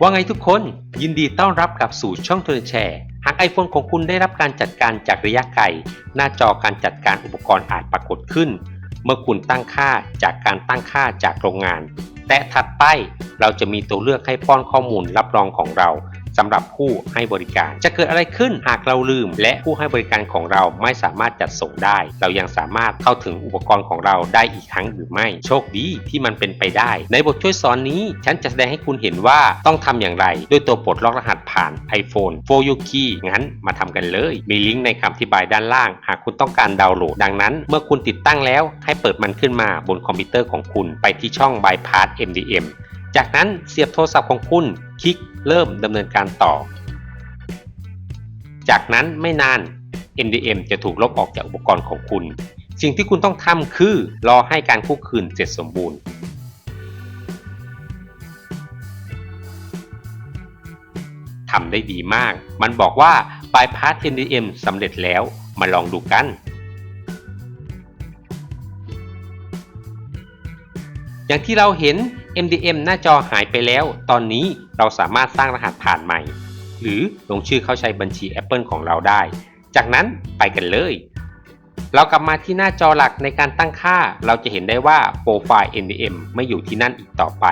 ว่าไงทุกคนยินดีต้อนรับกลับสู่ช่องเทนแชร์หาก iPhone ของคุณได้รับการจัดการจากระยะไกล หน้าจอการจัดการอุปกรณ์อาจปรากฏขึ้น เมื่อคุณตั้งค่าจากการตั้งค่าจากโรงงาน แต่ถัดไปเราจะมีตัวเลือกให้ป้อนข้อมูลรับรองของเรา สำหรับผู้ให้บริการ จะเกิดอะไรขึ้นหากเราลืม และผู้ให้บริการของเราไม่สามารถจัดส่งได้ เรายังสามารถเข้าถึงอุปกรณ์ของเราได้อีกครั้งหรือไม่ โชคดีที่มันเป็นไปได้ ในบทช่วยสอนนี้ ฉันจะแสดงให้คุณเห็นว่าต้องทำอย่างไร ด้วยตัวปลดล็อกรหัสผ่าน iPhone 4 U Key งั้นมาทำกันเลย มีลิงก์ในคำอธิบายด้านล่าง หากคุณต้องการดาวน์โหลด ดังนั้น เมื่อคุณติดตั้งแล้ว ให้เปิดมันขึ้นมาบนคอมพิวเตอร์ของคุณไปที่ช่อง Bypass MDM จากนั้นเสียบโทรศัพท์ของคุณคลิกเริ่มดำเนินการต่อ จากนั้นไม่นาน MDM จะถูกลบออกจากอุปกรณ์ของคุณ สิ่งที่คุณต้องทำคือรอให้การกู้คืนเสร็จสมบูรณ์ทำได้ดีมาก มันบอกว่า bypass MDM สำเร็จแล้ว มาลองดูกัน อย่างที่เราเห็น MDM หน้าจอหายไปแล้ว ตอนนี้เราสามารถสร้างรหัสผ่านใหม่ หรือลงชื่อเข้าใช้บัญชี Apple ของเราได้ จากนั้นไปกันเลย เรากลับมาที่หน้าจอหลักในการตั้งค่า เราจะเห็นได้ว่าโปรไฟล์ NDM ไม่อยู่ที่นั่นอีกต่อไป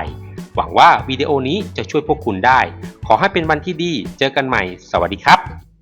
หวังว่าวิดีโอนี้จะช่วยพวกคุณได้ ขอให้เป็นวันที่ดี เจอกันใหม่ สวัสดีครับ